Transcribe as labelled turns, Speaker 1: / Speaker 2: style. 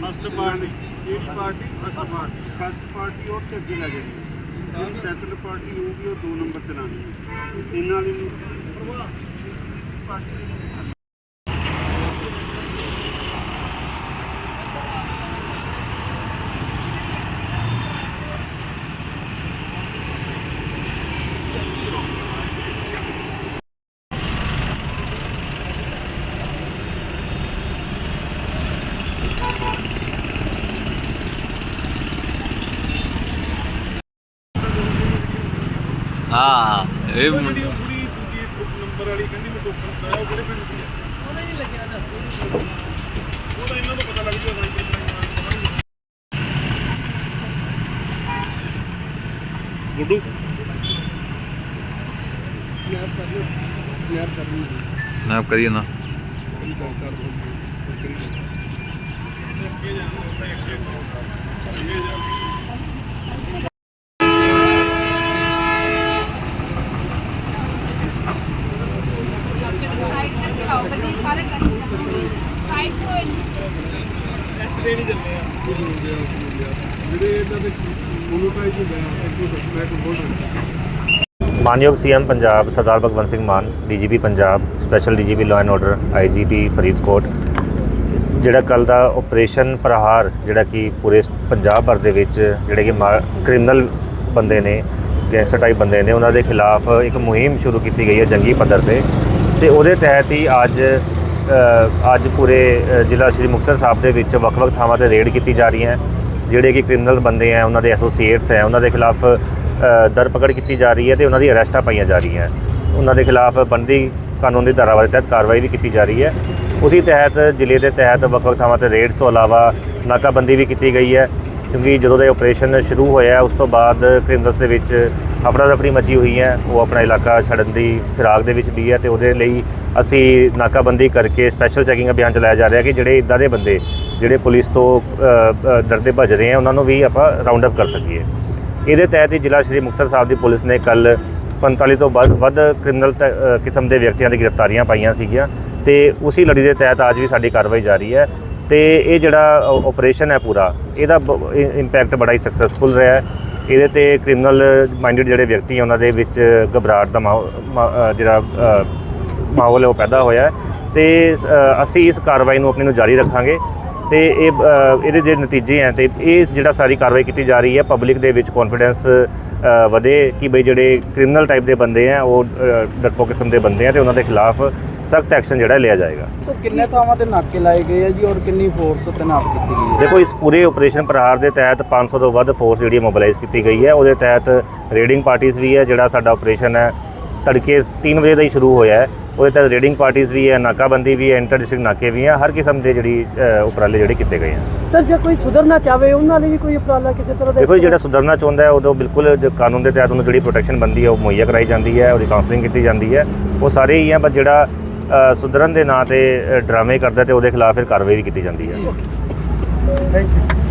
Speaker 1: First party ਜਿਹੜੀ party first party first party ਉਹ ਤੇ ਅੱਗੇ ਲੱਗ ਜਾਣੀ ਜਿਹੜੀ ਸੈਕੰਡ ਪਾਰਟੀ ਹੋਊਗੀ ਉਹ 2 ਨੰਬਰ ਤੇ ਲਾਣੀ ਇਹਨਾਂ ਵਾਲੀ ਨੂੰ ਪ੍ਰਵਾਹ ਪਾਰਟੀ
Speaker 2: ਹਾਂ। ਇਹ ਮੁੰ-
Speaker 1: ਜਿਹੜੀ ਉਹ ਕੁੜੀ ਦੂਜੀ ਨੰਬਰ ਵਾਲੀ ਕਹਿੰਦੀ ਮੈਂ ਟੋਕਨ ਪਾਇਆ ਉਹ ਕਿਹੜੇ ਪਿੰਡ ਦੀ ਹੈ ਉਹਦਾ ਨਹੀਂ ਲੱਗਿਆ ਦੱਸ ਉਹਦਾ ਇਹਨਾਂ ਨੂੰ ਪਤਾ ਲੱਗ ਜੂਗਾ ਸਾਈਕਲ ਚਲਾਉਣਾ ਗੁੱਡੂ। ਯਾਰ ਕਰ ਲਓ ਯਾਰ ਕਰ ਲਓ।
Speaker 2: ਸਨੈਪ ਕਰੀਏ ਨਾ।
Speaker 1: ਚਾਰ ਚਾਰ
Speaker 3: ਸਾਈਡ ਤੇ ਖੜਾਓ ਗੱਡੀ ਸਾਰੇ ਕੱਢ ਸਾਈਡ ਤੋਂ
Speaker 1: ਜਿਹੜੇ ਇਹਨਾਂ ਦੇ ਮੋਨੋਟਾਈਜ਼ ਹੁੰਦਾ ਹੈ ਐਕਚੁਅਲੀ ਮੈਂ ਕੋਈ
Speaker 4: ਮਾਨਯੋਗ CM Punjab Sardar Bhagwant Singh Mann, DGP Punjab special DGP law and order IGP Faridkot, ਜਿਹੜਾ ਕੱਲ ਦਾ ਆਪਰੇਸ਼ਨ ਪ੍ਰਹਾਰ, ਜਿਹੜਾ ਕਿ ਪੂਰੇ ਪੰਜਾਬ ਭਰ ਦੇ ਵਿੱਚ ਜਿਹੜੇ ਕਿ ਕ੍ਰਿਮੀਨਲ ਬੰਦੇ ਨੇ ਗੈਂਗਸਟਰ ਟਾਈਪ ਬੰਦੇ ਨੇ, ਉਹਨਾਂ ਦੇ ਖਿਲਾਫ ਇੱਕ ਮੁਹਿੰਮ ਸ਼ੁਰੂ ਕੀਤੀ ਗਈ ਹੈ ਜੰਗੀ ਪੱਧਰ ਤੇ ਤੇ ਉਹਦੇ ਤਹਿਤ ਹੀ ਅੱਜ ਅੱਜ ਪੂਰੇ ਜ਼ਿਲ੍ਹਾ ਸ਼੍ਰੀ ਮੁਕਤਸਰ ਸਾਹਿਬ ਦੇ ਵਿੱਚ ਵੱਖ-ਵੱਖ ਥਾਵਾਂ ਤੇ ਰੇਡ ਕੀਤੀ ਜਾ ਰਹੀ ਹੈ ਜਿਹੜੇ ਕਿ ਕ੍ਰਿਮੀਨਲ ਬੰਦੇ ਆ ਉਹਨਾਂ ਦੇ ਐਸੋਸੀਏਟਸ ਹੈ ਉਹਨਾਂ ਦੇ ਖਿਲਾਫ ਅ, ਦਰਪਕੜ ਕੀਤੀ ਜਾ ਰਹੀ ਹੈ ਤੇ ਉਹਨਾਂ ਦੀ ਅਰੈਸਟਾਂ ਪਾਈਆਂ ਜਾ ਰਹੀਆਂ ਉਹਨਾਂ ਦੇ ਖਿਲਾਫ ਬੰਦੀ ਕਾਨੂੰਨ ਦੀ ਧਾਰਾਵਾਂ ਦੇ ਤਹਿਤ ਕਾਰਵਾਈ ਵੀ ਕੀਤੀ ਜਾ ਰਹੀ ਹੈ। ਉਸੇ ਤਹਿਤ ਜ਼ਿਲ੍ਹੇ ਦੇ ਤਹਿਤ ਵੱਖ-ਵੱਖ ਥਾਵਾਂ ਤੇ ਰੇਡਸ ਤੋਂ ਇਲਾਵਾ ਨਾਕਾਬੰਦੀ ਵੀ ਕੀਤੀ ਗਈ ਹੈ। ਕਿਉਂਕਿ ਜਦੋਂ ਦਾ ਆਪਰੇਸ਼ਨ ਸ਼ੁਰੂ ਹੋਇਆ ਉਸ ਤੋਂ ਬਾਅਦ ਕ੍ਰਿਮਨਲਸ ਦੇ ਵਿੱਚ ਅਫਰਾ ਦਫਰੀ ਮਚੀ ਹੋਈ ਹੈ। ਉਹ ਆਪਣਾ ਇਲਾਕਾ ਛੱਡਣ ਦੀ ਫਿਰਾਕ ਦੇ ਵਿੱਚ ਵੀ ਹੈ ਤੇ ਉਹਦੇ ਲਈ ਅਸੀਂ ਨਾਕਾਬੰਦੀ ਕਰਕੇ ਸਪੈਸ਼ਲ ਚੈਕਿੰਗ ਅਭਿਆਨ ਚਲਾਇਆ ਜਾ ਰਿਹਾ ਕਿ ਜਿਹੜੇ ਇਦਾਂ ਦੇ ਬੰਦੇ ਜਿਹੜੇ ਪੁਲਿਸ ਤੋਂ ਅ, ਡਰਦੇ ਭੱਜ ਰਹੇ ਆ ਉਹਨਾਂ ਨੂੰ ਵੀ ਆਪਾਂ ਰਾਉਂਡ ਅਪ ਕਰ ਸਕੀਏ। ਇਹਦੇ ਤਹਿਤ ਹੀ ਜ਼ਿਲ੍ਹਾ ਸ਼੍ਰੀ ਮੁਕਤਸਰ ਸਾਹਿਬ ਦੀ ਪੁਲਿਸ ਨੇ ਕੱਲ 45 ਤੋਂ ਵੱਧ ਵੱਧ ਕ੍ਰਿਮੀਨਲ ਟ- ਕਿਸਮ ਦੇ ਵਿਅਕਤੀਆਂ ਦੀ ਗ੍ਰਿਫਤਾਰੀਆਂ ਪਾਈਆਂ ਸੀਗੀਆਂ ਤੇ ਉਸੇ ਲੜੀ ਦੇ ਤਹਿਤ ਅੱਜ ਵੀ ਸਾਡੀ ਕਾਰਵਾਈ ਜਾਰੀ ਹੈ। ਤੇ ਇਹ ਜਿਹੜਾ ਆਪਰੇਸ਼ਨ ਹੈ ਪੂਰਾ, ਇਹਦਾ ਇੰਪੈਕਟ ਬੜਾ ਹੀ ਸਕਸੈਸਫੁਲ ਰਿਹਾ ਹੈ। ਇਹਦੇ ਤੇ ਕ੍ਰਿਮੀਨਲ ਮਾਈਂਡਡ ਜਿਹੜੇ ਵਿਅਕਤੀ ਆ ਉਹਨਾਂ ਦੇ ਵਿੱਚ ਘਬਰਾਹਟ ਦਾ ਮਾਹੌ- ਜਿਹੜਾ ਮਾਹੌਲ ਹੈ, ਉਹ ਪੈਦਾ ਹੋਇਆ ਹੈ। ਤੇ ਅਸੀਂ ਇਸ ਕਾਰਵਾਈ ਨੂੰ ਆਪਣੀ ਨੂੰ ਜਾਰੀ ਰੱਖਾਂਗੇ ਤੇ ਇਹ ਇਹਦੇ ਜਿਹੜੇ ਨਤੀਜੇ ਹੈ ਤੇ ਇਹ ਜਿਹੜਾ ਸਾਰੀ ਕਾਰਵਾਈ ਕੀਤੀ ਜਾ ਰਹੀ ਹੈ ਪਬਲਿਕ ਦੇ ਵਿੱਚ ਕੌਨਫੀਡੈਂਸ ਵਧੇ ਕਿ ਬਈ ਜਿਹੜੇ ਕ੍ਰਿਮੀਨਲ ਟਾਈਪ ਦੇ ਬੰਦੇ ਆ ਉਹ ਡਰਪੋ ਕਿਸਮ ਦੇ ਬੰਦੇ ਆ ਤੇ ਉਹਨਾਂ ਦੇ ਖਿਲਾਫ ਸਖਤ ਐਕਸ਼ਨ ਜਿਹੜਾ ਲਿਆ ਜਾਏਗਾ।
Speaker 5: ਤਾਂ ਕਿੰਨੇ ਥਾਵਾਂ ਤੇ ਨਾਕੇ ਲਾਏ ਗਏ ਆ ਜੀ ਔਰ ਕਿੰਨੀ ਫੋਰਸ ਤੈਨਾਤ ਕੀਤੀ ਗਈ ਹੈ?
Speaker 4: ਦੇਖੋ ਇਸ ਪੂਰੇ ਆਪਰੇਸ਼ਨ ਪ੍ਰਹਾਰ ਦੇ ਤਹਿਤ 500 ਤੋਂ ਵੱਧ ਫੋਰਸ ਜਿਹੜੀ ਮੋਬਿਲਾਈਜ਼ ਕੀਤੀ ਗਈ ਹੈ। ਉਹਦੇ ਤਹਿਤ ਰੇਡਿੰਗ ਪਾਰਟੀਆਂ ਵੀ ਹੈ ਜਿਹੜਾ ਸਾਡਾ ਆਪਰੇਸ਼ਨ ਹੈ ਤੜਕੇ 3 ਵਜੇ ਦਾ ਹੀ ਸ਼ੁਰੂ ਹੋਇਆ ਹੈ। ਉਹਦੇ ਤਹਿਤ ਰੇਡਿੰਗ ਪਾਰਟੀਆਂ ਵੀ ਹੈ ਨਾਕਾਬੰਦੀ ਵੀ ਹੈ ਇੰਟਰ ਡਿਸਟ੍ਰਿਕਟ ਨਾਕੇ ਵੀ ਹੈ ਹਰ ਕਿਸਮ ਦੇ ਜਿਹੜੀ ਉਪਰਾਲੇ ਜਿਹੜੇ ਕੀਤੇ ਗਏ ਹਨ।
Speaker 6: ਸਰ ਜੇ ਕੋਈ ਸੁਧਰਨਾ ਚਾਹਵੇ ਉਹਨਾਂ ਲਈ ਵੀ ਕੋਈ ਉਪਰਾਲਾ ਕਿਸੇ ਤਰ੍ਹਾਂ ਦਾ
Speaker 4: ਦੇਖੋ ਜੀ, ਜਿਹੜਾ ਸੁਧਰਨਾ ਚਾਹੁੰਦਾ ਹੈ ਉਦੋਂ ਬਿਲਕੁਲ ਜੋ ਕਾਨੂੰਨ ਦੇ ਤਹਿਤ ਉਹਨੂੰ ਜਿਹੜੀ ਪ੍ਰੋਟੈਕਸ਼ਨ ਬੰਦੀ ਹੈ ਉਹ ਮੁਹੱਈਆ ਕਰਾਈ ਜਾਂਦੀ ਹੈ ਉਹਦੀ ਕਾਉਂਸਲਿੰਗ ਕੀਤੀ ਜਾਂਦੀ ਹੈ। ਉਹ ਸਾਰੇ ਹੀ ਹੈ ਪਰ ਜਿਹੜਾ ਸੁਧਰਨ ਦੇ ਨਾਂ ਤੇ ਡਰਾਮੇ ਕਰਦਾ ਤੇ ਉਹਦੇ ਖਿਲਾਫ ਫਿਰ ਕਾਰਵਾਈ ਵੀ ਕੀਤੀ ਜਾਂਦੀ ਹੈ।
Speaker 5: Thank you